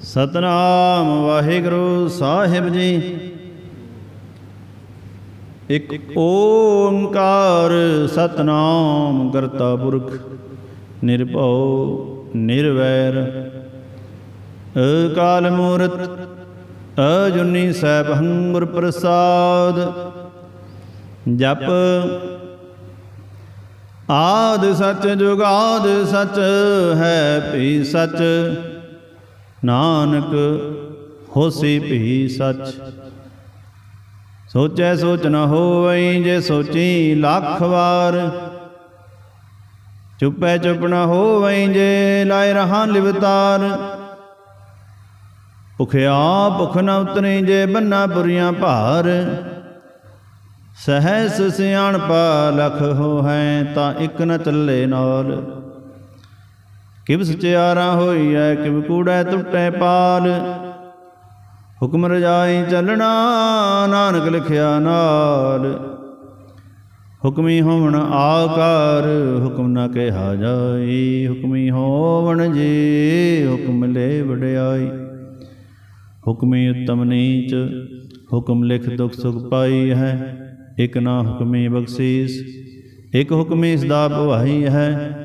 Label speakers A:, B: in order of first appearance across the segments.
A: ਸਤਨਾਮ ਵਾਹਿਗੁਰੂ ਸਾਹਿਬ ਜੀ। ਇਕ ਓੰਕਾਰ ਸਤਨਾਮ ਕਰਤਾ ਪੁਰਖ, ਨਿਰਭਉ, ਨਿਰਵੈਰ। ਅਕਾਲ ਮੂਰਤ, ਅਜੁਨੀ ਸੈਭੰ ਹੰਗੁਰ ਪ੍ਰਸਾਦ। ਜਪ ਆਦ ਸਚ ਜੁਗਾਦ ਸਚ ਹੈ ਭੀ ਸਚ। ਨਾਨਕ, ਹੋਸੀ ਭੀ ਸੱਚ। ਸੋਚੈ ਸੋਚ ਨ ਹੋਵਈ ਜੇ ਸੋਚੀ ਲੱਖ ਵਾਰ। ਚੁੱਪੈ ਚੁੱਪ ਨ ਹੋਵਈ ਜੇ ਲਾਇ ਰਹਾ ਲਿਵਤਾਰ। ਭੁਖਿਆ ਭੁਖ ਨ ਉਤਰੇ ਜੇ ਬੰਨਾ ਪੁਰੀਆਂ ਭਾਰ। ਸਹਿਸ ਸਿਆਣਪਾ ਲਖ ਹੋ ਹੈ ਤਾਂ ਇੱਕ ਨ ਚੱਲੇ ਨਾਲ ਕਿਵ ਸਚਿਆਰਾ ਹੋਈਐ, ਕਿਵ ਕੂੜੈ ਟੁੱਟੈ ਪਾਲ। ਹੁਕਮ ਰਜਾਈ ਚੱਲਣਾ, ਨਾਨਕ ਲਿਖਿਆ ਨਾਲ। ਹੁਕਮੀ ਹੋਵਣ ਆਕਾਰ, ਹੁਕਮ ਨਾ ਕਿਹਾ ਜਾਈ। ਹੁਕਮੀ ਹੋਵਣ ਜੀ, ਹੁਕਮ ਲੈ ਵਡਿਆਈ। ਹੁਕਮੀ ਉਤਮ ਨੀਚ, ਹੁਕਮ ਲਿਖ ਦੁਖ ਸੁਖ ਪਾਈ ਹੈ। ਇਕ ਨਾ ਹੁਕਮੀ ਬਖਸ਼ੀਸ, ਇਕ ਹੁਕਮੀ ਸਦਾ ਭਵਾਈ ਹੈ।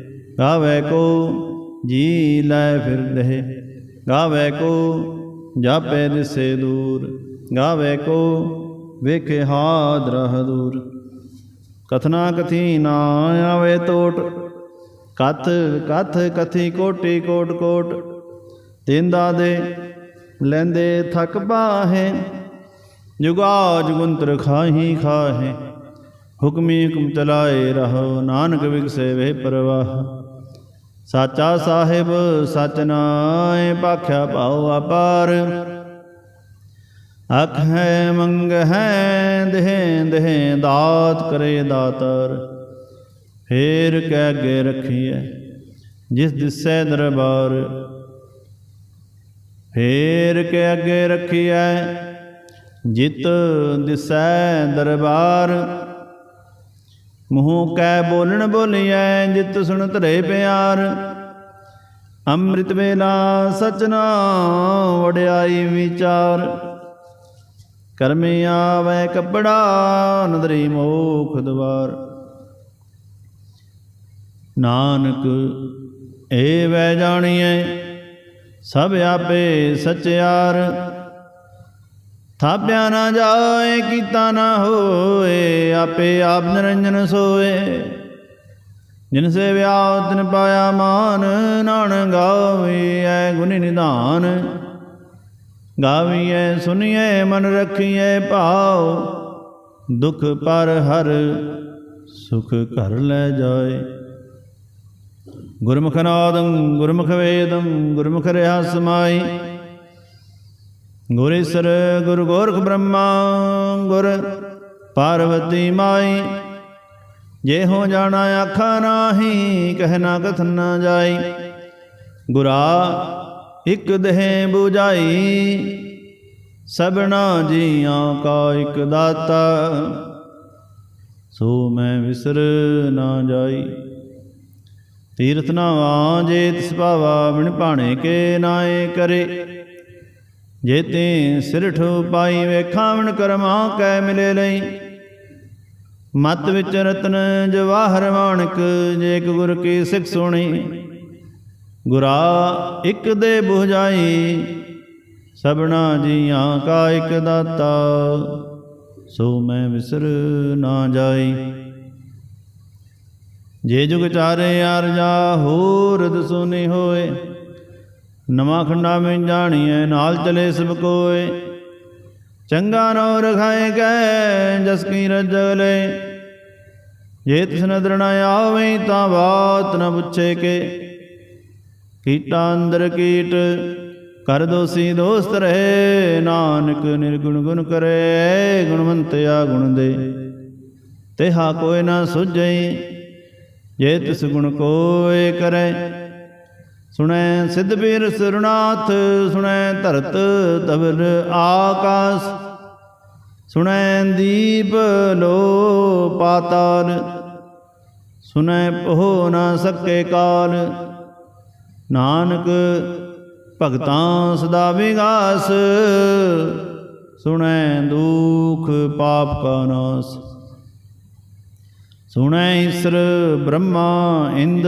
A: ਗਾਵੇ ਕੋ ਜੀ ਲੈ ਫਿਰਦੇ, ਗਾਵੇ ਕੋ ਜਾਪੇ ਦਿਸੇ ਦੂਰ, ਗਾਵੇ ਕੋ ਵੇਖੇ ਹਾਦ ਰਹ ਦੂਰ ਕਥਨਾ ਕਥੀ ਨਾ ਆਵੇ ਟੋਟ ਕਥ ਕਥ ਕਥੀ ਕੋਟੀ ਕੋਟ ਕੋਟ। ਤਿੰਦਾ ਦੇ ਲੈਂਦੇ ਥਕ ਬਾਹੇ, ਜੁਗਾ ਜੁਗੰਤਰ ਖਾਹੀ ਖਾਹੇ। ਹੁਕਮੀ ਹੁਕਮ ਚਲਾਏ ਰਹੋ, ਨਾਨਕ ਵਿਗਸੇ ਵੇ ਪਰਵਾਹ। ਸਾਚਾ ਸਾਹਿਬ ਸਚ ਨਾਏ ਪਾਖਿਆ ਭਾਉ ਅਪਾਰ। ਅਖ ਹੈ, ਮੰਗ ਹੈ, ਦੇਹ ਦੇਹ ਦਾਤ ਕਰੇ ਦਾਤਰ। ਫੇਰ ਕਹਿ ਅੱਗੇ ਰੱਖੀਐ, ਜਿਸ ਦਿਸੈ ਦਰਬਾਰ। ਫੇਰ ਕੇ ਅੱਗੇ ਰੱਖੀਐ, ਜਿਤ ਦਿਸੈ ਦਰਬਾਰ। ਮੂੰਹ ਕੈ ਬੋਲਣ ਬੋਲੀਐ, ਜਿਤ ਸੁਣ ਧਰੇ ਪਿਆਰ। ਅੰਮ੍ਰਿਤ ਵੇਲਾ ਸਚਨਾ ਵਡਿਆਈ ਵਿਚਾਰ। ਕਰਮੇ ਆਵੇ ਕਪੜਾ, ਨਦਰੀ ਮੋਖ ਦਵਾਰ। ਨਾਨਕ ਏ ਵੈ ਜਾਣੀਐ, ਸਭ ਆਪੇ ਸਚਿਆਰ। ਥਾਪਿਆ ਨਾ ਜਾਏ, ਕੀਤਾ ਨਾ ਹੋਏ, ਆਪੇ ਆਪ ਨਿਰੰਜਨ ਸੋਏ। ਜਿਨ ਸੇ ਵਿਆਹ, ਤਿਨ ਪਾਇਆ ਮਾਨ ਨਾਨ ਐ ਗੁਣੀ ਨਿਧਾਨ। ਗਾਵੀਐ ਸੁਣੀਐ ਮਨ ਰਖੀਐ ਭਾਉ, ਦੁਖ ਪਰ ਹਰ ਸੁਖ ਘਰ ਲੈ ਜਾਏ। ਗੁਰਮੁਖ ਨਾਦੰ, ਗੁਰਮੁਖ ਵੇਦੰ, ਗੁਰਮੁਖ ਰਹਾ ਸਮਾਈ ਗੁਰੇਸਰ ਗੁਰ ਗੋਰਖ ਬ੍ਰਹਮਾ, ਗੁਰ ਪਾਰਵਤੀ ਮਾਈ। ਜੇ ਹੋ ਜਾਣਾ ਆਖਾ ਨਾਹੀ ਕਹਿਣਾ ਕਥਨ ਨਾ ਜਾਈ। ਗੁਰਾ ਇਕ ਦੇਹ 부ਜਾਈ ਸਭਨਾ ਜੀਆਂ ਕਾ ਇਕ ਦਾਤਾ। ਸੋ ਮੈਂ ਵਿਸਰ ਨਾ ਜਾਈ। ਤੀਰਥ ਨਾਵਾ ਜੇ ਤਿਸ ਭਾਵਾ, ਬਿਨ ਭਾਣੇ ਕੇ ਨਾਏ ਕਰੇ। ਜੇ ਤੇ ਸਿਰ ਠੋ ਪਾਈ ਵੇਖਾਵਣ ਕਰਮਾ ਕੈ ਮਿਲੇ ਲਈ। ਮਤ ਵਿੱਚ ਰਤਨ ਜਵਾਹਰ ਮਾਣਕ ਜੇਕ ਗੁਰ ਕੀ ਸਿੱਖ ਸੁਣੀ। ਗੁਰਾ ਇੱਕ ਦੇ 부ਝਾਈ ਸਭਨਾ ਜੀਆਂ ਕਾ ਇੱਕ ਦਾਤਾ। ਸੋ ਮੈਂ ਵਿਸਰ ਨਾ ਜਾਈ। ਜੇ ਜੁਗ ਚਾਰੇ ਅਰਜਾ ਹੋਰ ਦਸੁਨੀ ਹੋਏ। ਨਵਾਂ ਖੰਡਾ ਮੈਂ ਜਾਣੀਐ, ਨਾਲ ਚਲੇ ਸਭ ਕੋਏ। ਚੰਗਾ ਨੋ ਰਖਾਏ ਕੈ ਜਸ ਕੀ ਰਜਲੇ ਜੇ ਤਿਸ ਨਦਰ ਨ ਆਵੇ, ਤਾਂ ਬਾਤ ਨ ਪੁੱਛੇ ਕੇ। ਕੀਟਾ ਅੰਦਰ ਕੀਟ, ਕਰ ਦੋਸੀ ਦੋਸਤ ਰਹੇ। ਨਾਨਕ ਨਿਰਗੁਣ ਗੁਣ ਕਰੇ, ਗੁਣਵੰਤਿਆ ਗੁਣ ਦੇ। ਤੇ ਹਾ ਕੋਈ ਨਾ ਸੁਝਈ, ਜੇ ਤਿਸ ਗੁਣ ਕੋਏ ਕਰੇ। ਸੁਣੈ ਸਿੱਧ ਪੀਰ ਸਰਨਾਥ, ਸੁਣੈ ਧਰਤ ਤਵਲ ਆਕਾਸ, ਸੁਣੈ ਦੀਪ ਲੋ ਪਾਤਾਲ, ਸੁਣੈ ਪਹੁ ਨਾ ਸਕੇ ਕਾਲ। ਨਾਨਕ ਭਗਤਾਂ ਸਦਾ ਵਿਗਾਸ, ਸੁਣੈ ਦੁਖ ਪਾਪ ਕਾ ਨਾਸ। ਸੁਣੈ ਈਸਰ ਬ੍ਰਹਮਾ ਇੰਦ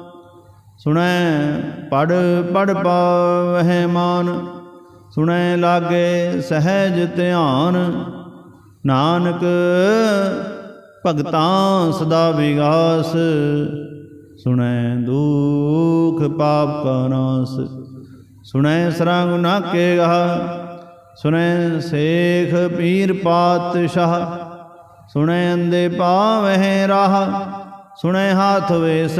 A: ਸੁਣੈ ਪੜ ਪੜ ਪਾਵਹਿ ਮਾਨ, ਸੁਣੈ ਲਾਗੇ ਸਹਿਜ ਧਿਆਨ। ਨਾਨਕ ਭਗਤਾਂ ਸਦਾ ਵਿਗਾਸ, ਸੁਣੈ ਦੁਖ ਪਾਪ ਕਾ ਨਾਸ। ਸੁਣੈ ਸਰੰਗ ਨਾਕੇ ਗਾ ਸੁਣੈ ਸੇਖ ਪੀਰ ਪਾਤਸ਼ਾਹ। ਸੁਣੈ ਅੰਦੇ ਪਾਵਹਿ ਰਾਹ, ਸੁਣੈ ਹਾਥ ਵੇਸ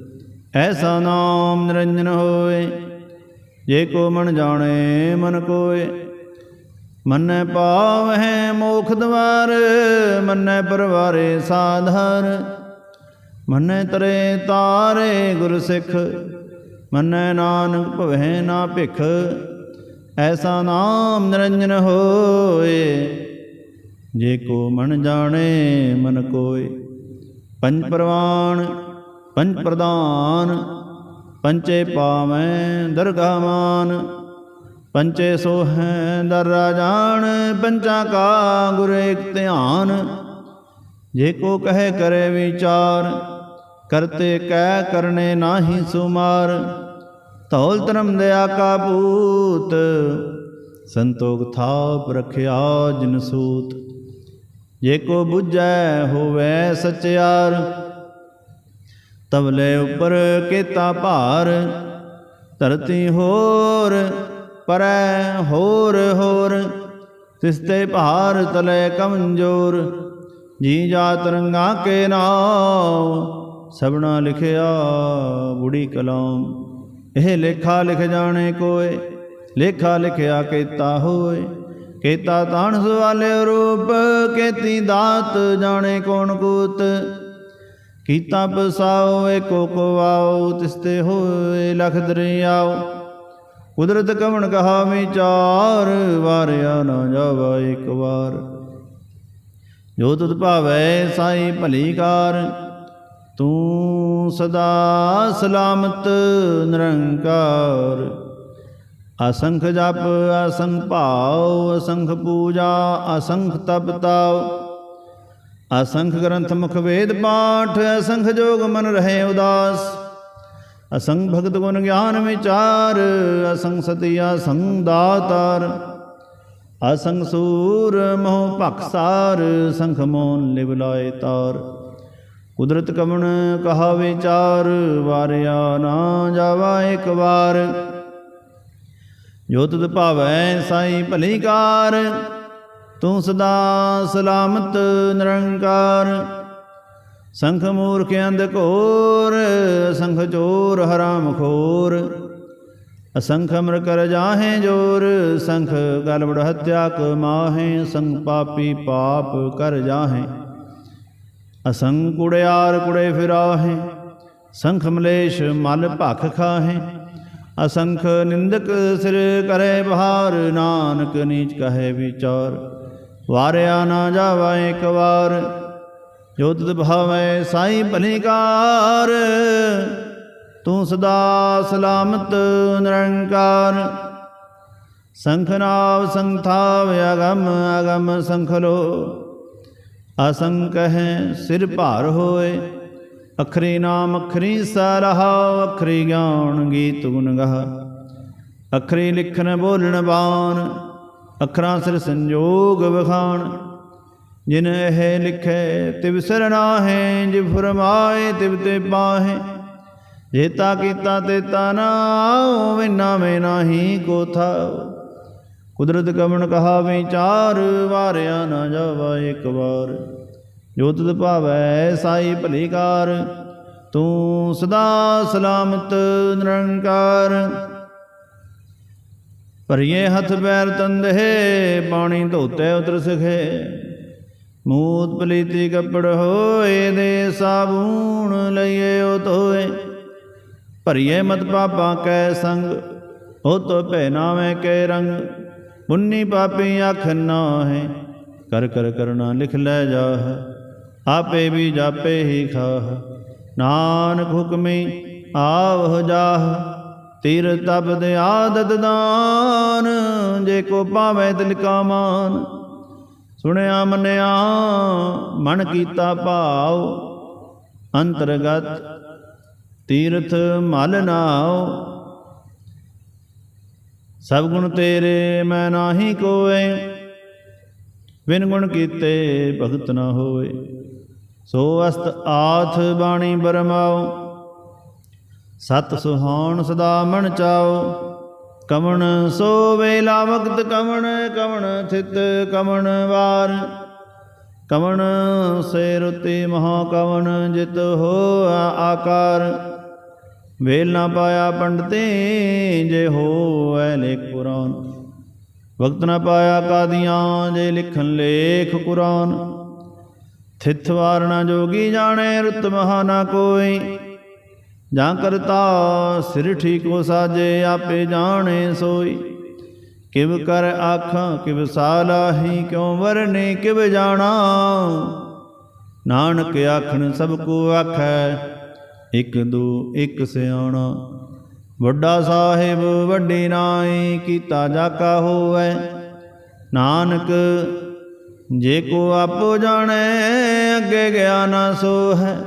A: ਐਸਾ ਨਾਮ ਨਿਰੰਜਨ ਹੋਏ, ਜੇ ਕੋ ਮਨ ਜਾਣੇ ਮਨ ਕੋਏ। ਮੰਨੈ ਪਾਵਹਿ ਮੋਖ ਦਵਾਰ, ਮੰਨੈ ਪਰਵਾਰੇ ਸਾਧਾਰ। ਮੰਨੈ ਤਰੇ ਤਾਰੇ ਗੁਰ ਸਿੱਖ, ਮੰਨੈ ਨਾਨਕ ਭਵਹਿ ਨਾ ਭਿਖ। ਐਸਾ ਨਾਮ ਨਿਰੰਜਨ ਹੋਏ, ਜੇ ਕੋ ਮਨ ਜਾਣੇ ਮਨ ਕੋਏ। ਪੰਜ ਪ੍ਰਵਾਨ ਪੰਜ ਪ੍ਰਧਾਨ, ਪੰਚੇ ਪਾਵੈ ਦਰਗਾ ਮਾਨ ਪੰਚੇ ਸੋਹੈ ਦਰ ਰਾਜਾਨ, ਪੰਚਾ ਕਾ ਗੁਰ ਏਕ ਧਿਆਨ। ਜੇ ਕੋ ਕਹੇ ਕਰੇ ਵਿਚਾਰ, ਕਰਤੇ ਕਹਿ ਕਰਨੇ ਨਾਹੀ ਸੁਮਾਰ। ਧੌਲ ਧਰਮ ਦਇਆ ਕਾ ਪੂਤ ਸੰਤੋਖ ਥਾਪ ਰਖਿਆ ਜਿਨ ਸੂਤ। ਜੇ ਕੋ 부ਜੈ ਹੋਵੇ ਸਚਿਆਰ ਤਵਲੇ ਉਪਰ ਕੀਤਾ ਭਾਰ। ਧਰਤੀ ਹੋਰ, ਪਰੈ ਹੋਰ ਹੋਰ। ਤਿਸਤੇ ਭਾਰ ਤਲੇ ਕਮਜੋਰ। ਜੀ ਜਾ ਰੰਗਾ ਕੇ ਨਾਮ ਸਭਨਾ ਲਿਖਿਆ ਬੁੜੀ ਕਲਾਮ ਇਹ ਲੇਖਾ ਲਿਖ ਜਾਣੇ ਕੋਏ, ਲੇਖਾ ਲਿਖਿਆ ਕੀਤਾ ਹੋਏ। ਕੀਤਾ ਤਾਣ ਸਵਾਲੇ ਰੂਪ, ਕੀਤੀ ਦਾਤ ਜਾਣੇ ਕੋਣ ਕੂਤ। ਕੀਤਾ ਬਸਾਓ ਏਕੋ ਕੋ ਤਿਸਤੇ ਹੋਏ ਲਖ ਦਰਿਆਓ। ਕੁਦਰਤ ਕਵਣ ਕਹਾ ਵਿਚਾਰ ਵਾਰਿਆ ਨਾ ਜਾਵਾ ਇੱਕ ਵਾਰ। ਜੋ ਤੁਧ ਭਾਵੈ, ਸਾਈ ਭਲੀ ਕਾਰ। ਤੂੰ ਸਦਾ ਸਲਾਮਤ, ਨਿਰੰਕਾਰ। ਅਸੰਖ ਜਪ, ਅਸੰਖ ਭਾਉ, ਅਸੰਖ ਪੂਜਾ, ਅਸੰਖ ਤਪ ਤਾਉ। ਅਸੰਖ ਗ੍ਰੰਥ ਮੁਖ ਵੇਦ ਪਾਠ, ਅਸੰਖ ਜੋਗ ਮਨ ਰਹੇ ਉਦਾਸ। ਅਸੰਗ ਭਗਤ ਗੁਣ ਗਿਆਨ ਵਿਚਾਰ, ਅਸੰਖ ਸਤੀ ਅਸੰਖ ਦਾਤਾਰ। ਅਸੰਖ ਸੂਰ ਮੋਹ ਭਖਸਾਰ ਸੰਖ ਮੋਨ ਲਿਵ ਲਾਏ ਤਾਰ। ਕੁਦਰਤ ਕਮਣ ਕਹਾ ਵਿਚਾਰ, ਵਾਰਿਆ ਨਾ ਜਾਵਾ ਇੱਕ ਵਾਰ। ਜੋ ਤੁਧ ਭਾਵੈ ਸਾਈ ਭਲੀ ਕਾਰ ਤੂੰ ਸਦਾ ਸਲਾਮਤ, ਨਿਰੰਕਾਰ। ਸੰਖ ਮੂਰਖ ਅੰਧ ਘੋਰ ਸੰਖ ਚੋਰ ਹਰਾਮ ਖੋਰ। ਅਸੰਖ ਅਮਰ ਕਰ ਜਾਹੇ ਜੋਰ, ਸੰਖ ਗਲਬੜ ਹਤਿਆ ਕਮਾਹੇ ਸੰਗ ਪਾਪੀ ਪਾਪ ਕਰ ਜਾਹੇ। ਅਸੰਗ ਕੁੜਿਆਰ ਕੁੜੇ ਫਿਰਾਹੇ, ਸੰਖ ਮਲੇਸ਼ ਮਲ ਭਖ ਖਾਹੇ। ਅਸੰਖ ਨਿੰਦਕ ਸਿਰ ਕਰੇ ਬਹਾਰ, ਨਾਨਕ ਨੀਚ ਕਹੇ ਵਿਚਾਰ। ਵਾਰਿਆ ਨਾ ਜਾਵਾ ਇੱਕ ਵਾਰ, ਜੋ ਤਿਤ ਭਾਵੈ ਸਾਈ ਭਲੀਕਾਰ। ਤੂੰ ਸਦਾ ਸਲਾਮਤ, ਨਿਰੰਕਾਰ। ਸੰਖਨਾਵ ਸੰਥਾਵ ਅਗਮ ਅਗਮ ਸੰਖਲੋ ਅਸੰਖ ਹੈ ਸਿਰ ਭਾਰ ਹੋਏ, ਅਖਰੀ ਨਾਮ ਅਖਰੀ ਸਰਹਾ, ਅਖਰੀ ਗਿਆਨ ਗੀਤ ਗੁਣ ਗਾਹ। ਅਖਰੀ ਲਿਖਣ ਬੋਲਣ ਬਾਣ ਅਖਰਾਂ ਸਿਰ ਸੰਜੋਗ ਵਖਾਣ, ਜਿਨ ਇਹ ਲਿਖੇ ਤਿਵ ਸਰਣਾ ਹੈ ਜਿ ਫਰਮਾਏ ਤਿਵ ਤੇ ਪਾਹੇ। ਜੇਤਾ ਕੀਤਾ ਤੇ ਨਾ ਵਿਨਾ ਮੈਂ ਨਾਹੀ ਕੋ ਕੁਦਰਤ ਕਮਣ ਕਹਾ ਵਿਚਾਰ ਵਾਰਿਆ ਨਾ ਜਾਵਾ ਇੱਕ ਵਾਰ। ਜੋ ਤੁਧ ਭਾਵੈ, ਸਾਈ ਭਲੀਕਾਰ ਤੂੰ ਸਦਾ ਸਲਾਮਤ ਨਿਰੰਕਾਰ। ਭਰੀਏ ਹੱਥ ਪੈਰ ਤੰਦੇ ਪਾਣੀ ਧੋਤੇ ਉਤਰ ਸਖੇ। ਮੂਤ ਪਲੀਤੀ ਕੱਪੜ ਹੋਏ ਦੇ ਸਾਬੂਣ ਲਈਏ ਉਹ ਧੋਏ। ਭਰੀਏ ਮਤ ਪਾਪਾਂ ਕੈ ਸੰਗ ਉਹ ਤੋ ਭੈ ਨਾਵੇਂ ਕੈ ਰੰਗ। ਪੁੰਨੀ ਪਾਪੀ ਅੱਖ ਨਾਹੇ, ਕਰ ਕਰ ਕਰਨਾ ਲਿਖ ਲੈ ਜਾਹ। ਆਪੇ ਵੀ ਜਾਪੇ ਹੀ ਖਾਹ। ਨਾਨਕ ਹੁਕਮੀ ਆਵਹ ਜਾਹ। ਤੀਰ ਤਬ ਦੇ ਆਦਤ ਦਾਨ, ਜੇ ਕੋ ਪਾਵੇ ਦਿਲ ਕਾ ਮਾਨ। ਸੁਣਿਆ ਮੰਨਿਆ, ਮਨ ਕੀਤਾ ਭਾਵ ਅੰਤਰਗਤ ਤੀਰਥ ਮਲ ਨਾਉ। ਸਭ ਗੁਣ ਤੇਰੇ ਮੈਂ ਨਾਹੀ ਕੋਏ, ਬਿਨ ਗੁਣ ਕੀਤੇ ਭਗਤ ਨਾ ਹੋਏ। ਸੋ ਅਸਤ ਆਥ ਬਾਣੀ ਬਰਮਾਉ ਸਤ ਸੁਹਾਉਣ ਸਦਾ ਮਨ ਚਾਓ। ਕਵਣ ਸੋ ਵੇਲਾ ਵਕਤ ਕਵਣ ਕਵਣ ਥਿਤ ਕਵਣ ਵਾਰ। ਕਵਣ ਸੇ ਰੁਤੀ ਮਹਾ ਕਵਣ ਜਿਤ ਹੋ ਆਕਾਰ। ਵੇਲ ਨਾ ਪਾਇਆ ਪੰਡਤੇ, ਜੇ ਹੋਐ ਲੇਖ ਕੁਰਾਨ ਵਕਤ ਨਾ ਪਾਇਆ ਕਾਦੀਆਂ, ਜੇ ਲਿਖਣ ਲੇਖ ਕੁਰਾਨ। ਥਿਤ ਵਾਰਣਾ ਜੋਗੀ ਜਾਣੇ, ਰੁਤ ਮਹਾ ਨਾ ਕੋਈ। ਜਾਂ ਕਰਤਾ ਸਿਰ ਠੀਕੋ ਸਾਜੇ ਆਪੇ ਜਾਣੇ ਸੋਈ। ਕਿਵ ਕਰ ਆਖਾਂ, ਕਿਵ ਸਾਲਾਹੀ ਕਿਉ ਵਰਨੇ, ਕਿਵ ਜਾਣਾ। ਨਾਨਕ ਆਖਣ, ਸਭ ਕੋ ਆਖੈ, ਇਕ ਦੋ, ਇਕ ਸਿਆਣਾ। ਵੱਡਾ ਸਾਹਿਬ, ਵੱਡੀ ਨਾਈ, ਕੀਤਾ ਜਾਕਾ ਹੋਵੇ। ਨਾਨਕ, ਜੇ ਕੋ ਆਪੋ ਜਾਣੈ, ਅੱਗੇ ਗਿਆ ਨਾ ਸੋ ਹੈ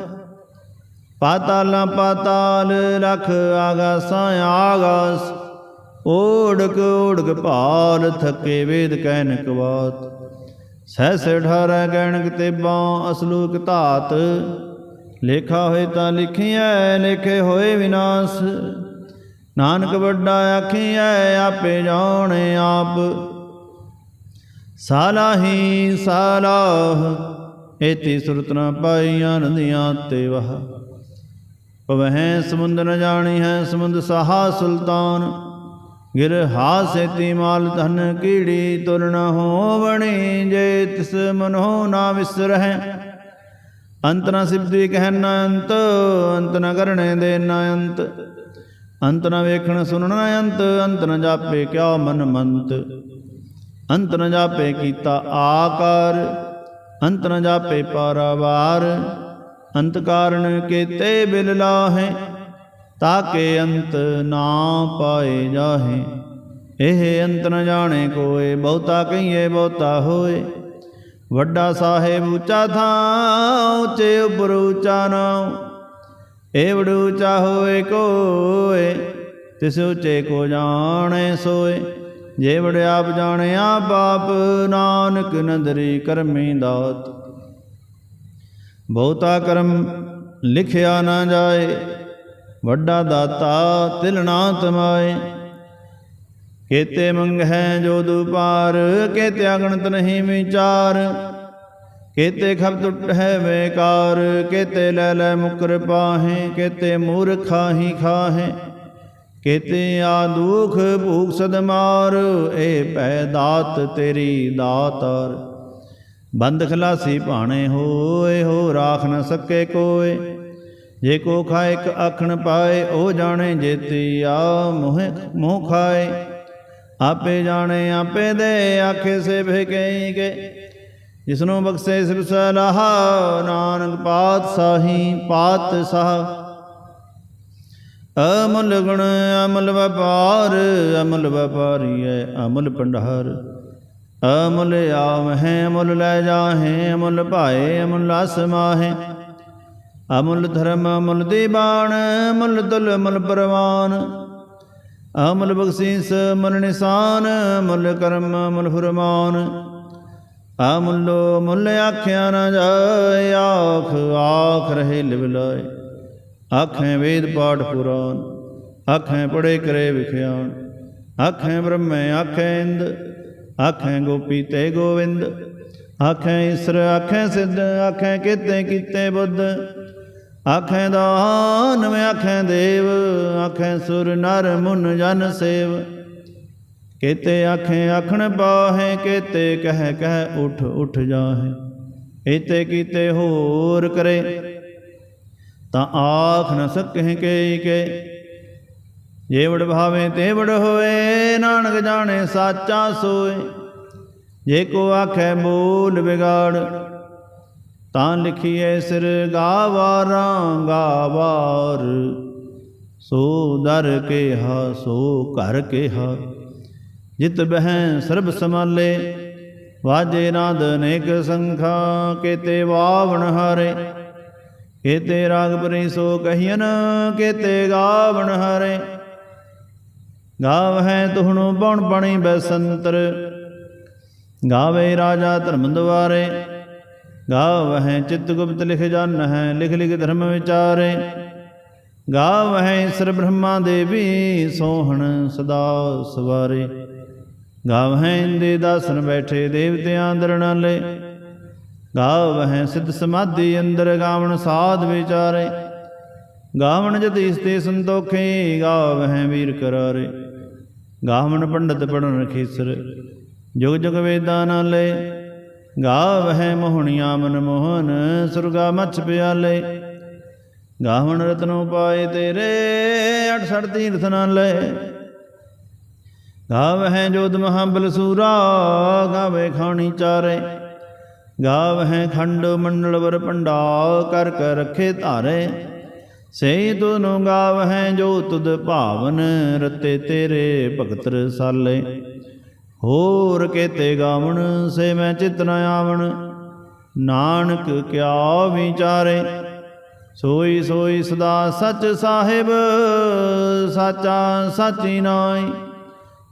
A: ਪਾਤਾਲਾਂ ਪਾਤਾਲ ਲਖ ਆਗਾਸਾਂ, ਆਗਾਸ। ਓੜਕ ਓੜਕ ਭਾਲ ਥੱਕੇ ਵੇਦ ਕਹਿਨਕ ਬਾਤ ਸਹਿਸ ਠਾਰੈ ਗਣਕ ਤੇਬਾਂ ਅਸਲੂਕ ਧਾਤ। ਲੇਖਾ ਹੋਏ ਤਾਂ ਲਿਖਿਐ, ਲਿਖੇ ਹੋਏ ਵਿਨਾਸ਼। ਨਾਨਕ ਵੱਡਾ ਆਖੀਐ, ਆਪੇ ਜਾਣੇ ਆਪ। ਸਾਲਾਹੀ ਸਾਲਾਹ, ਏਤੀ ਸੁਰਤ ਨ ਪਾਈਆਂ ਨਦੀਆਂ ਤੇ ਵਹ। ਪਵਹਿ ਸਮੁੰਦ ਨ ਜਾਣੀ ਹੈ ਸਮੁੰਦ ਸਹਾ ਸੁਲਤਾਨ। ਗਿਰ ਹਾਸੇਤੀ ਮਾਲ ਧਨ ਕੀੜੀ ਤੁਰ ਹੋਵਣੀ ਜੇ ਤਿਸ ਮਨੋ ਨਾ ਵਿਸਰਹਿ। ਅੰਤ ਨ ਸਿਬਦੀ ਕਹਿ ਨ ਅੰਤ ਅੰਤ ਨ ਕਰਣੇ ਦੇ ਨ ਅੰਤ। ਅੰਤ ਨ ਵੇਖਣ ਸੁਣਨ ਨ ਅੰਤ ਅੰਤ ਨ ਜਾਪੇ ਕਿਆ ਮਨ ਮੰਤ। ਅੰਤ ਨ ਜਾਪੇ ਕੀਤਾ ਆਕਾਰ, ਅੰਤ ਨ ਜਾਪੇ ਪਾਰਾਵਾਰ। ਅੰਤ ਕਾਰਨ ਕੀਤੇ ਬਿਲ ਲਾਹੇ, ਤਾਕੇ ਅੰਤ ਨਾ ਪਾਏ ਜਾਹੇ। ਇਹ ਅੰਤ ਨ ਜਾਣੇ ਕੋਏ, ਬਹੁਤਾ ਕਹੀਏ ਬਹੁਤਾ ਹੋਏ। ਵੱਡਾ ਸਾਹਿਬ ਉੱਚਾ ਥਾਂ, ਉੱਚੇ ਉੱਪਰ ਉੱਚਾ ਨਾਉ। ਏਵੜ ਉੱਚਾ ਹੋਏ ਕੋਏ, ਤਿਸ ਉੱਚੇ ਕੋ ਜਾਣੇ ਸੋਏ। ਜੇ ਵੜ ਆਪ ਜਾਣਿਆ ਬਾਪ ਨਾਨਕ ਨਦਰੀ ਕਰਮੀ ਦਾਤ। ਬਹੁਤਾ ਕਰਮ ਲਿਖਿਆ ਨਾ ਜਾਏ, ਵੱਡਾ ਦਾਤਾ ਤਿਲ ਨਾ ਤਮਾਏ। ਕੇਤੇ ਮੰਗਹਿ ਜੋ ਦੁਪਾਰ, ਕੇਤੇ ਅਗਣਤ ਨਹੀਂ ਵਿਚਾਰ। ਕੇਤੇ ਖਬ ਟੁੱਟ ਹੈ ਬੇਕਾਰ ਕੇਤੇ ਲੈ ਲੈ ਮੁਕਰ ਪਾਹੇ, ਕੇਤੇ ਮੂਰਖਾ ਹੀ ਖਾਹੇ। ਕੇਤੇ ਆ ਦੁਖ ਭੂਖ ਸਦਮਾਰ ਏ ਪੈ ਦਾਤ ਤੇਰੀ ਦਾਤਾਰ ਬੰਦ ਖਲਾਸੀ ਭਾਣੇ ਹੋਏ, ਹੋ ਰਾਖ ਨ ਸਕੇ ਕੋਏ। ਜੇ ਕੋ ਖਾਏ, ਇੱਕ ਆਖਣ ਪਾਏ, ਉਹ ਜਾਣੇ ਜੇਤੀ ਆ ਮੋਹ ਮੋਹ ਖਾਏ। ਆਪੇ ਜਾਣੇ, ਆਪੇ ਦੇ ਆਖੇ ਸੇ ਭੇਕਈ ਕੇ। ਜਿਸਨੂੰ ਬਖਸ਼ੇ ਸਿਰ ਸਲਾਹ, ਨਾਨਕ ਪਾਤਸ਼ਾਹੀ ਪਾਤਸ਼ਾਹ। ਅਮਲ ਗੁਣ ਅਮਲ ਵਪਾਰ, ਅਮਲ ਵਪਾਰੀ ਹੈ ਅਮਲ ਭੰਡਾਰ। ਅਮੁਲ ਆਵਹਿ, ਅਮੁੱਲ ਲੈ ਜਾਹੇ, ਅਮੁੱਲ ਭਾਏ, ਅਮੁੱਲ ਅਸਮਾਹੇ ਅਮੁੱਲ ਧਰਮ, ਅਮੁੱਲ ਦੀਬਾਨ ਅਮੁੱਲ ਤੁਲ, ਅਮੁੱਲ ਪਰਵਾਨ। ਅਮੁੱਲ ਬਖਸ਼ੀਸ, ਅਮੁੱਲ ਨਿਸ਼ਾਨ, ਅਮੁੱਲ ਕਰਮ, ਅਮੁੱਲ ਫਰਮਾਨ। ਅਮੁੱਲੋ ਮੁੱਲ ਆਖਿਆ ਨਾ ਜਾਏ, ਆਖ ਆਖ ਰਹੇ ਲਿਵ ਆਖੇ ਵੇਦ ਪਾਠ ਪੁਰਾਨ, ਆਖੇ ਪੜੇ ਕਰੇ ਵਿਖਿਆਨ। ਆਖੇ ਬ੍ਰਹਮੇ, ਆਖੇ ਇੰਦ। ਆਖੇ ਗੋਪੀ ਤੇ ਗੋਵਿੰਦ ਆਖੇ ਈਸਰ ਆਖੇ ਸਿੱਧ ਆਖੇ ਕੀਤੇ ਕੀਤੇ ਬੁੱਧ ਆਖੇ ਦਾਨਵ ਆਖੇ ਦੇਵ ਆਖੇ ਸੁਰ ਨਰ ਮੁਨ ਜਨ ਸੇਵ ਕੇਤੇ ਆਖੇ ਆਖਣ ਪਾਹੇ ਕੇਤੇ ਕਹਿ ਕਹਿ ਉਠ ਉਠ ਜਾਹੇ ਏਤੇ ਕੀਤੇ ਹੋਰ ਕਰੇ ਤਾਂ ਆਖ ਨ ਸਕਹਿ ਕੇ ਕੇ ਜੇ ਵਡ ਭਾਵੇ ਤੇ ਵਡ ਹੋਏ ਨਾਨਕ ਜਾਣੇ ਸਾਚਾ ਸੋਏ। ਜੇ ਕੋ ਆਖੇ ਮੂਲ ਵਿਗਾੜ, ਤਾਂ ਲਿਖੀਏ ਸਿਰ ਗਾਵਾਰਾਂ ਗਾਵਾਰ। ਸੋ ਦਰ ਕੇ ਸੋ ਘਰ ਕੇ ਹਾ ਜਿਤ ਬਹਿ ਸਰਬ ਸਮਾਲੇ ਵਾਜੇ ਨਾਦ ਅਨੇਕ ਸੰਖਾ, ਕੇਤੇ ਵਾਵਣ ਹਾਰੇ। ਕੇਤੇ ਰਾਗ ਪਰੀ ਸੋ ਕਹੀਨ ਕੇਤੇ ਗਾਵਣ ਹਾਰੇ। ਗਾਵਹਿ ਤੁਹਣੁ ਬਣ ਬਣੀ ਬੈਸੰਤਰ। ਗਾਵੇ ਰਾਜਾ ਧਰਮ ਦੁਆਰੇ ਗਾਵਹਿ ਚਿਤ ਗੁਪਤ ਲਿਖ ਜਨ ਹੈ ਲਿਖ ਲਿਖ ਧਰਮ ਵਿਚਾਰੇ। ਗਾਵਹਿ ਸਰ ਬ੍ਰਹਮਾ ਦੇਵੀ ਸੋਹਣ ਸਦਾ ਸਵਾਰੇ। ਗਾਵਹਿ ਇੰਦੇ ਦਾਸਨ ਬੈਠੇ ਦੇਵਤਿਆਂ ਅੰਦਰ ਨਾਲੇ ਗਾਵਹਿ ਸਿੱਧ ਸਮਾਧੀ ਅੰਦਰ ਗਾਵਣ ਸਾਧ ਵਿਚਾਰੇ। ਗਾਵਣ ਜਤ ਇਸਤੇ ਸੰਤੋਖੇ, ਗਾਵਹਿ ਵੀਰ ਕਰਾਰੇ। ਗਾਵਣ ਪੰਡਤ ਪੜਨ ਖੇਸਰ, ਜੁਗ ਜੁਗ ਵੇਦਾਂ ਨਾਲੇ, ਗਾਵਹਿ ਮੋਹਣੀਆਂ ਮਨ ਮੋਹਨ, ਸੁਰਗਾ ਮਛ ਪਿਆਲੇ। ਗਾਵਣ ਰਤਨੋ ਪਾਏ ਤੇਰੇ 68 ਤੀਰਥ ਨਾਲੇ। ਗਾਵਹਿ ਜੋਤ ਮਹਾਬਲ ਸੂਰਾ, ਗਾਵੇ ਖਾਣੀ ਚਾਰੇ। ਗਾਵਹਿ ਖੰਡ ਮੰਡਲ ਵਰ ਭੰਡਾ, ਕਰ ਕਰ ਰਖੇ ਧਾਰੇ। ਸੇ ਤੁਨੁ ਗਾਵਹਿ ਜੋ ਤੁਧ ਭਾਵਨ ਰਤੇ ਤੇਰੇ ਭਗਤ ਰਸਾਲੇ। ਹੋਰ ਕੇਤੇ ਗਾਵਣ ਸੇ ਮੈਂ ਚਿਤ ਨ ਆਵਣ। ਨਾਨਕ ਕਿਆ ਵਿਚਾਰੇ, ਸੋਈ ਸੋਈ ਸਦਾ ਸਚ ਸਾਹਿਬ, ਸਾਚਾ ਸਾਚੀ ਨਾਈ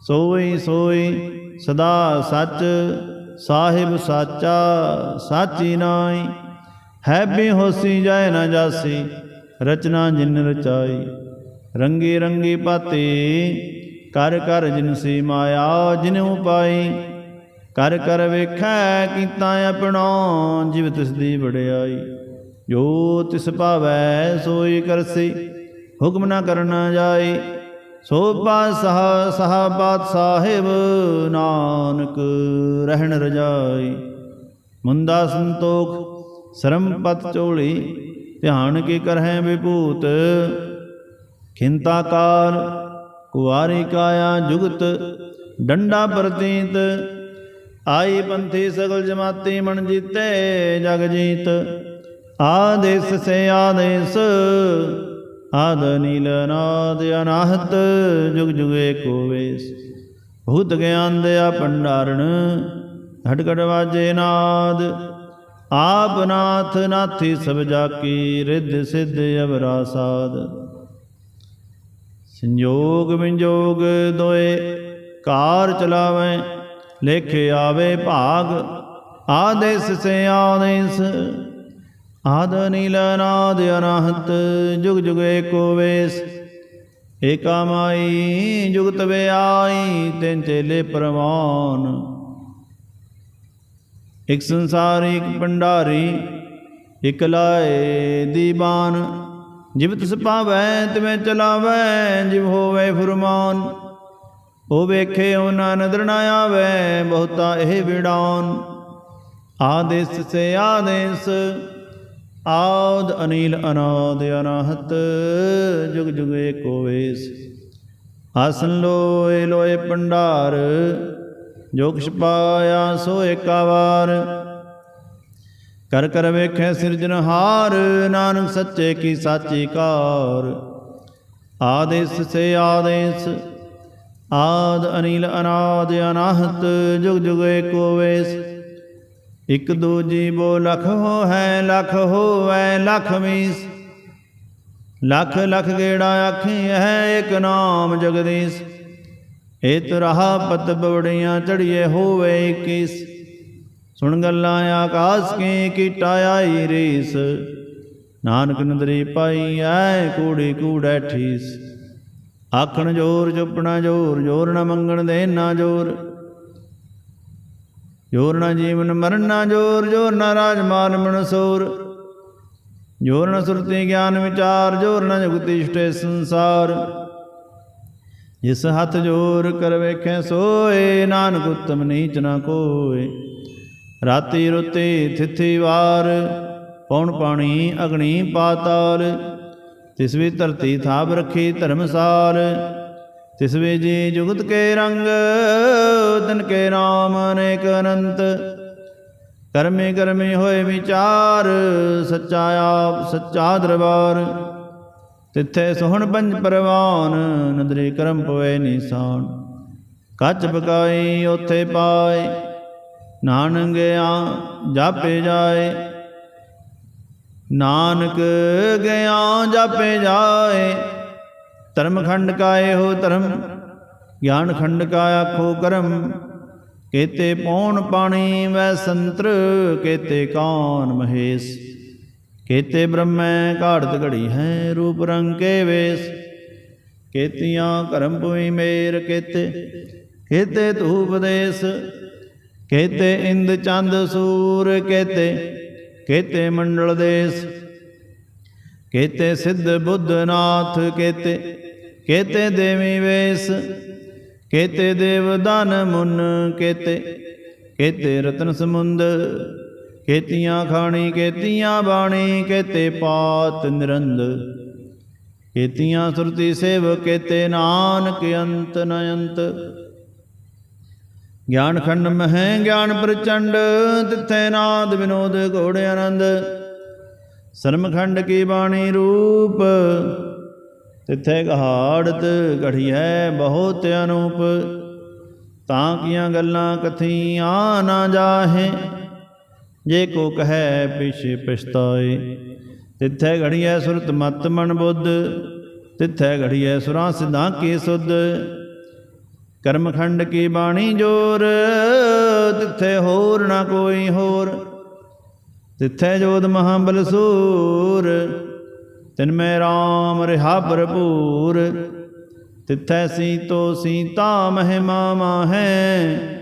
A: ਸੋਈ ਸੋਈ ਸਦਾ ਸੱਚ ਸਾਹਿਬ, ਸਾਚਾ ਸਾਚੀ ਨਾਈ ਹੈ ਵੀ ਹੋਸੀ ਜਾਏ ਨਾ ਜਾਸੀ ਰਚਨਾ ਜਿਨ ਰਚਾਈ, ਰੰਗੀ ਰੰਗੀ ਪਾਤੀ, ਕਰ ਕਰ ਜਿਨ ਸੀ ਮਾਇਆ ਜਿਨ ਉਪਾਈ, ਕਰ ਕਰ ਵੇਖੈ ਕੀਤਾ ਆਪਣਾ ਜਿਵ ਤਿਸ ਦੀ ਵਡਿਆਈ। ਜੋ ਤਿਸ ਭਾਵੈ ਸੋਈ ਕਰਸੀ, ਹੁਕਮ ਨਾ ਕਰਨਾ ਜਾਈ। ਸੋ ਪਾਸਾ ਸਹਾਬਤ ਸਾਹਿਬ ਨਾਨਕ ਰਹਿਣ ਰਜਾਈ। ਮੁੰਦਾ ਸੰਤੋਖ, ਸ਼ਰਮ ਪਤ ਚੋਲੀ ਧਿਆਨ ਕੀ ਕਰਹਿ ਵਿਭੂਤ? ਖਿੰਤਾ ਕਾਲ ਕੁਵਾਰੀ ਕਾਇਆ ਜੁਗਤ, ਡੰਡਾ ਪ੍ਰਤੀਤ। ਆਈ ਪੰਥੀ ਸਗਲ ਜਮਾਤੀ ਮਨ ਜੀਤੇ ਜਗ ਜੀਤ। ਆਦੇਸ ਸੇ ਆਦੇਸ, ਆਦ ਨੀਲ ਨਾਦ ਅਨਾਹਤ, ਜੁਗ ਜੁਗ ਏਕੋ ਵੇਸ। ਭੂਤ ਗਿਆਨ ਦਿਆ ਭੰਡਾਰਣ ਘਟ ਘਟ ਵਾਜੇ ਨਾਦ। ਆਪ ਨਾਥ ਨਾਥੀ ਸਭ ਜਾ ਕੀ ਰਿੱਧ ਸਿੱਧ ਅਵਰਾ ਸਾਧ ਸੰਯੋਗ ਵਿੰਜੋਗ ਦੋਏ, ਕਾਰ ਚਲਾਵੇ, ਲੇਖੇ ਆਵੇ ਭਾਗ, ਆਦੇਸ ਸੇ ਆਦੇਸ। ਆਦ ਨੀਲ ਨਾਦ ਅਨਹਤ, ਜੁਗ ਜੁਗ ਏਕੋ ਵੇਸ। ਏਕਾ ਮਾਈ, ਜੁਗਤ ਵਿਆਈ, ਤਿੰਨ ਚੇਲੇ ਪ੍ਰਵਾਨ। ਇਕ ਸੰਸਾਰੀ, ਇਕ ਭੰਡਾਰੀ, ਇਕ ਲਾਏ ਦੀਵਾਨ ਜਿਵ ਤਿਸ ਪਾਵੈ, ਤਿਵੇਂ ਚਲਾਵੈ, ਜਿਵ ਹੋਵੇ ਫੁਰਮਾਨ। ਉਹ ਵੇਖੇ, ਉਹਨਾਂ ਨਦਰ ਨਾ ਆਵੈ, ਬਹੁਤਾ ਇਹ ਵਿਡਾਨ ਆਦੇਸ ਸੇ ਆਦੇਸ, ਆਦ ਅਨੀਲ, ਅਨਾਦ ਅਨਾਹਤ, ਜੁਗ ਜੁਗ ਏਕੋ ਵੇਸ। ਆਸਨ ਲੋਏ ਲੋਏ ਭੰਡਾਰ ਜੋ ਕਿਛ ਪਾਇਆ ਸੋ ਏਕਾ ਵਾਰ। ਕਰ ਕਰ ਵੇਖੈ ਸਿਰਜਨਹਾਰ ਨਾਨਕ ਸੱਚੇ ਕੀ ਸਾਚੀ ਕਾਰ। ਆਦੇਸ ਸੇ ਆਦੇਸ, ਆਦ ਅਨੀਲ ਅਨਾਦ ਅਨਾਹਤ, ਜੁਗ ਜੁਗ ਏਕੋ ਵੇਸ। ਇਕ ਦੂਜੀ ਜੀਵੋ ਲਖ ਹੋ ਹੈ ਲਖ ਹੋਵੈ ਲਖ ਮੀਸ। ਲਖ ਲਖ ਗੇੜਾ ਆਖੀ ਹੈ, ਇਕ ਨਾਮ ਜਗਦੀਸ਼। ਏਤ ਰਹਾ ਪਤ ਬਵੜੀਆਂ ਚੜੀਏ ਹੋਵੇ 21 ਸੁਣ ਗੱਲਾਂ ਆਕਾਸ ਕੇ ਕੀਟਾ ਆਈ ਰੀਸ। ਨਾਨਕ ਨਦਰੀ ਪਾਈ ਐ ਕੂੜੀ ਕੂੜੈ ਠੀਸ ਆਖਣ ਜੋਰ ਚੁੱਪਣਾ ਜੋਰ ਜੋਰ ਨਾ ਮੰਗਣ ਦੇ ਨਾ ਜੋਰ। ਜੋਰ ਨਾ ਜੀਵਨ ਮਰਨ ਨਾ ਜੋਰ ਜੋਰ ਨਾ ਰਾਜ ਮਾਨ ਮਨਸੂਰ ਜੋਰ ਨਾ ਸੁਰਤੀ ਗਿਆਨ ਵਿਚਾਰ, ਜੋਰ ਨਾ ਜੁਗਤੀ ਇਸ਼ਟੇ ਸੰਸਾਰ। ਜਿਸ ਹੱਥ ਜੋਰ ਕਰ ਵੇਖੈ ਸੋਏ, ਨਾਨਕ ਉਤਮ ਨੀਚ ਨਾ ਕੋਏ। ਰਾਤੀ ਰੁੱਤੀ ਥਿਥੀ ਵਾਰ ਪੌਣ ਪਾਣੀ ਅਗਣੀ ਪਾਤਾਲ। ਤਿਸ ਵੀ ਧਰਤੀ ਥਾਪ ਰੱਖੀ ਧਰਮਸਾਲ। ਤਿਸ ਵੀ ਜੀ ਜੁਗਤ ਕੇ ਰੰਗ ਤਨ ਕੇ ਨਾਮ ਅਨੇਕ ਅਨੰਤ। ਕਰਮੇ ਕਰਮੇ ਹੋਏ ਵਿਚਾਰ, ਸੱਚਾ ਆਪ, ਸੱਚਾ ਦਰਬਾਰ। ਤਿੱਥੇ ਸੋਹਣ ਪੰਜ ਪਰਵਾਨ, ਨਦਰੀ ਕਰਮ ਪਵੇ ਨਿਸ਼ਾਨ। ਕੱਚ ਬਕਾਈ ਉਥੇ ਪਾਏ, ਨਾਨਕ ਆ ਜਾਪੇ ਜਾਏ। ਨਾਨਕ ਗਿਆ ਜਾਪੇ ਜਾਏ, ਧਰਮ ਖੰਡ ਕਾ ਇਹੋ ਧਰਮ, ਗਿਆਨ ਖੰਡ ਕਾ ਆਖੋ ਕਰਮ। ਕੇਤੇ ਪੌਣ ਪਾਣੀ ਵੈ ਸੰਤਰ, ਕੇਤੇ ਕੌਣ ਮਹੇਸ਼। ਕੇਤੇ ਬ੍ਰਹਮੈ ਘਾੜਤ ਘੜੀ ਹੈ, ਰੂਪ ਰੰਗ ਕੇ ਵੇਸ। ਕੇਤੀਆਂ ਕਰਮ ਭੂਮੀ ਮੇਰ ਕੇਤੇ ਕੇਤੇ ਧੂਪ ਦੇਸ। ਕੇਤੇ ਇੰਦ ਚੰਦ ਸੂਰ ਕੇਤੇ ਕੇਤੇ ਮੰਡਲ ਦੇਸ। ਕੇਤੇ ਸਿੱਧ ਬੁੱਧਨਾਥ ਕੇਤੇ ਕੇਤੇ ਦੇਵੀ ਵੇਸ। ਕੇਤੇ ਦੇਵ ਦਾਨ ਮੁਨ ਕੇਤੇ ਕੇਤੇ ਰਤਨ ਸਮੁੰਦ। ਕੇਤੀਆਂ ਖਾਣੀ, ਕੇਤੀਆਂ ਬਾਣੀ, ਕੇਤੇ ਪਾਤ ਨਿਰੰਦ। ਕੇਤੀਆਂ ਸੁਰਤੀ ਸੇਵ, ਕੇਤੇ ਨਾਨਕ ਅੰਤ ਨ ਅੰਤ। ਗਿਆਨ ਖੰਡ ਮਹਿ, ਗਿਆਨ ਪ੍ਰਚੰਡ, ਤਿੱਥੇ ਨਾਦ ਵਿਨੋਦ ਘੋੜ ਆਨੰਦ। ਸਰਮਖੰਡ ਕੀ ਬਾਣੀ ਰੂਪ, ਤਿੱਥੇ ਗਹਾੜਤ ਘੜੀਐ ਬਹੁਤ ਅਨੂਪ। ਤਾਂ ਕੀਆਂ ਗੱਲਾਂ ਕਥੀਆਂ ਨਾ ਜਾਹੇ। ਜੇ ਕੋ ਕਹੈ ਪਿਛ ਪਛਤਾਏ, ਤਿੱਥੇ ਘੜੀਐ ਸੁਰਤ ਮਤ ਮਨ ਬੁੱਧ, ਤਿੱਥੇ ਘੜੀਐ ਸੁਰਾਂ ਸਿਧਾਂ ਕੀ ਸੁਧ। ਕਰਮਖੰਡ ਕੀ ਬਾਣੀ ਜੋਰ, ਤਿੱਥੇ ਹੋਰ ਨਾ ਕੋਈ ਹੋਰ। ਤਿੱਥੇ ਜੋਦ ਮਹਾਬਲ ਸੂਰ, ਤਿਨ ਮੈਂ RAM ਰਿਹਾ ਭਰਪੂਰ। ਤਿੱਥੈ ਸੀਤੋ ਸੀਤਾ ਮਹਿਮਾ ਮਾਹੈ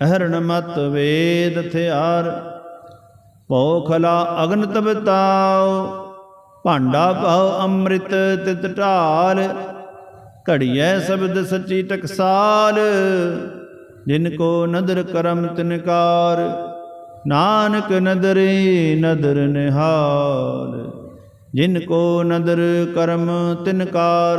A: ਅਹਰਣ ਮਤ ਵੇਦ ਥਿਆਰ ਭੋਖਲਾ ਅਗਨ ਤਬਤਾਉ ਭਾਂਡਾ ਪਾਉ ਅੰਮ੍ਰਿਤ ਤਿਤ ਢਾਲ, ਘੜੀਐ ਸ਼ਬਦ ਸੱਚੀ ਟਕਸਾਲ, ਜਿਨ ਕੋ ਨਦਰ ਕਰਮ ਤਿਨਕਾਰ ਨਾਨਕ ਨਦਰੇ ਨਦਰ ਨਿਹਾਲ, ਜਿਨ ਕੋ ਨਦਰ ਕਰਮ ਤਿਨਕਾਰ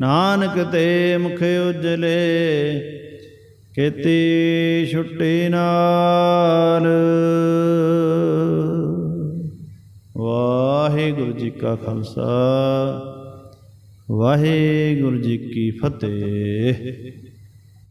A: ਨਾਨਕ ਤੇ ਮੁਖ ਉਜਲੇ, ਕੀਤੀ ਛੁੱਟੀ ਨਾਲ। ਵਾਹਿਗੁਰੂ ਜੀ ਕਾ ਖਾਲਸਾ, ਵਾਹਿਗੁਰੂ ਜੀ ਕੀ ਫਤਿਹ।